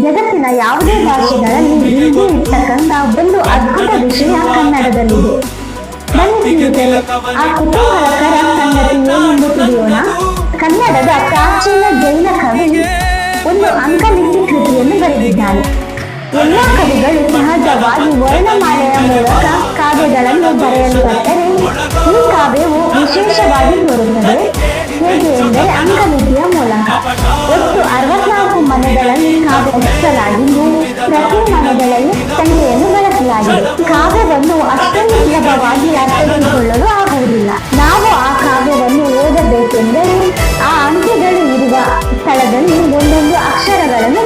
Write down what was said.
ಜಗತ್ತಿನ ಯಾವುದೇ ಭಾಷೆಗಳಲ್ಲಿ ಹಿಂದಿ ಇರ್ತಕ್ಕಂಥ ಒಂದು ಅದ್ಭುತ ವಿಷಯ ಕನ್ನಡದಲ್ಲಿದೆ. ಆ ಕುತೂಹಲಕರ ಸಂಗತಿ ಏನೆಂದು ತಿಳಿಯೋಣ? ಕನ್ನಡದ ಪ್ರಾಚೀನ ಜೈನ ಕವಿ ಒಂದು ಅಂಕಲಿಂಗಿ ಕೃತಿಯನ್ನು ಬರೆದಿದ್ದಾನೆ. ಎಲ್ಲ ಕವಿಗಳು ಸಹಜವಾಗಿ ವರ್ಣಮಾಲೆಯ ಮೂಲಕ ಕಾವ್ಯಗಳನ್ನು ಬರೆಯಲು ಬರ್ತರೆ ಈ ಕಾವ್ಯವು ವಿಶೇಷವಾಗಿ ಬರುತ್ತದೆ ರಚಿಸಲಾಗಿದ್ದು ಪ್ರತಿ ಮನೆಗಳಲ್ಲಿ ತಂಡೆಯನ್ನು ಬಳಸಲಾಗಿದೆ. ಕಾವ್ಯವನ್ನು ಅಷ್ಟೊಂದು ಸುಲಭವಾಗಿ ಅರ್ಥೈಸಿಕೊಳ್ಳಲು ಆಗುವುದಿಲ್ಲ. ನಾವು ಆ ಕಾವ್ಯವನ್ನು ಓದಬೇಕೆಂದರೆ ಆ ಅಂಕೆಗಳು ಇರುವ ಸ್ಥಳದಲ್ಲಿ ಒಂದೊಂದು ಅಕ್ಷರಗಳನ್ನು